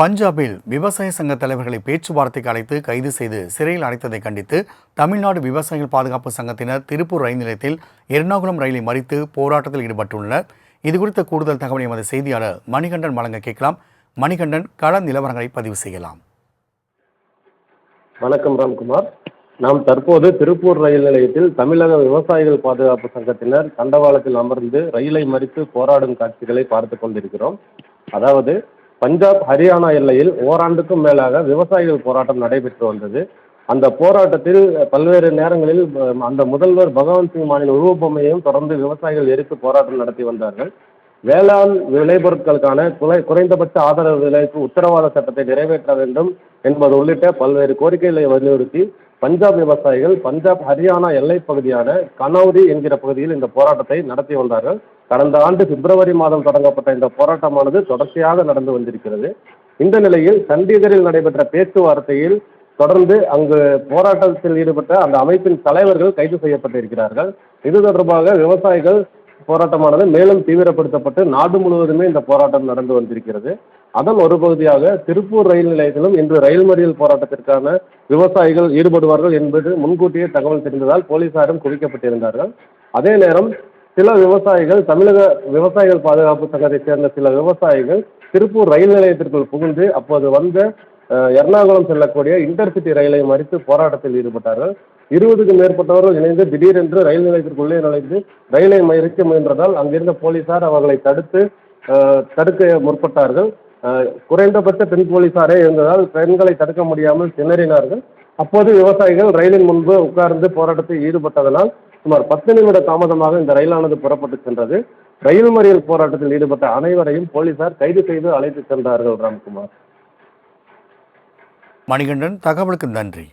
பஞ்சாபில் விவசாய சங்க தலைவர்களை பேச்சுவார்த்தைக்கு அழைத்து கைது செய்து சிறையில் அடைத்ததை கண்டித்து தமிழ்நாடு விவசாயிகள் பாதுகாப்பு சங்கத்தினர் திருப்பூர் ரயில் நிலையத்தில் எர்ணாகுளம் ரயிலை மறித்து போராட்டத்தில் ஈடுபட்டுள்ளனர். இதுகுறித்த கூடுதல் தகவலை எமது செய்தியாளர் மணிகண்டன் வழங்க கேட்கலாம். மணிகண்டன் கள நிலவரங்களை பதிவு செய்யலாம். வணக்கம் ராம்குமார். நாம் தற்போது திருப்பூர் ரயில் நிலையத்தில் தமிழக விவசாயிகள் பாதுகாப்பு சங்கத்தினர் தண்டவாளத்தில் அமர்ந்து ரயிலை மறித்து போராடும் காட்சிகளை பார்த்து கொண்டிருக்கிறோம். அதாவது பஞ்சாப் ஹரியானா எல்லையில் ஓராண்டுக்கும் மேலாக விவசாயிகள் போராட்டம் நடைபெற்று வந்தது. அந்த போராட்டத்தில் பல்வேறு நேரங்களில் அந்த முதல்வர் பகவந்த் சிங் மானின் உருவப்பொம்மையையும் தொடர்ந்து விவசாயிகள் எரித்து போராட்டம் நடத்தி வந்தார்கள். வேளாண் விளைபொருட்களுக்கான குறை குறைந்தபட்ச ஆதரவு விலைக்கு உத்தரவாத சட்டத்தை நிறைவேற்ற வேண்டும் என்பது உள்ளிட்ட பல்வேறு கோரிக்கைகளை வலியுறுத்தி பஞ்சாப் விவசாயிகள் பஞ்சாப் ஹரியானா எல்லைப் பகுதியான கனௌரி என்கிற பகுதியில் இந்த போராட்டத்தை நடத்தி வந்தார்கள் கடந்த ஆண்டு பிப்ரவரி மாதம் தொடங்கப்பட்ட இந்த போராட்டமானது தொடர்ச்சியாக நடந்து வந்திருக்கிறது. இந்த நிலையில் சண்டிகரில் நடைபெற்ற பேச்சுவார்த்தையில் தொடர்ந்து அங்கு போராட்டத்தில் ஈடுபட்ட அந்த அமைப்பின் தலைவர்கள் கைது செய்யப்பட்டிருக்கிறார்கள். இது தொடர்பாக விவசாயிகள் போராட்டமானது மேலும் தீவிரப்படுத்தப்பட்டு நாடு முழுவதுமே இந்த போராட்டம் நடந்து வந்திருக்கிறது. அதன் ஒரு பகுதியாக திருப்பூர் ரயில் நிலையத்திலும் இன்று ரயில் மறியல் போராட்டத்திற்கான விவசாயிகள் ஈடுபடுவார்கள் என்பது முன்கூட்டியே தகவல் தெரிந்ததால் போலீசாரும் குவிக்கப்பட்டிருந்தார்கள். அதே நேரம் சில விவசாயிகள் தமிழக விவசாயிகள் பாதுகாப்பு சங்கத்தைச் சேர்ந்த சில விவசாயிகள் திருப்பூர் ரயில் நிலையத்திற்குள் புகுந்து அப்போது வந்த எர்ணாகுளம் செல்லக்கூடிய இன்டர்சிட்டி ரயிலை மறித்து போராட்டத்தில் ஈடுபட்டார்கள். இருபதுக்கும் மேற்பட்டவர்கள் இணைந்து திடீரென்று ரயில் நிலையத்திற்குள்ளே நுழைந்து ரயிலை மறிக்க முயன்றதால் அங்கிருந்த போலீசார் அவர்களை தடுத்து தடுக்க முற்பட்டார்கள். குறைந்தபட்ச பெண் போலீசாரே இருந்ததால் பெண்களை தடுக்க முடியாமல் திணறினார்கள். அப்போது விவசாயிகள் ரயிலின் முன்பு உட்கார்ந்து போராட்டத்தில் ஈடுபட்டதனால் சுமார் பத்து நிமிட தாமதமாக இந்த ரயிலானது புறப்பட்டு சென்றது. ரயில் மறியல் போராட்டத்தில் ஈடுபட்ட அனைவரையும் போலீசார் கைது செய்து அழைத்து சென்றார்கள் ராம்குமார். மணிகண்டன் தகவலுக்கு நன்றி.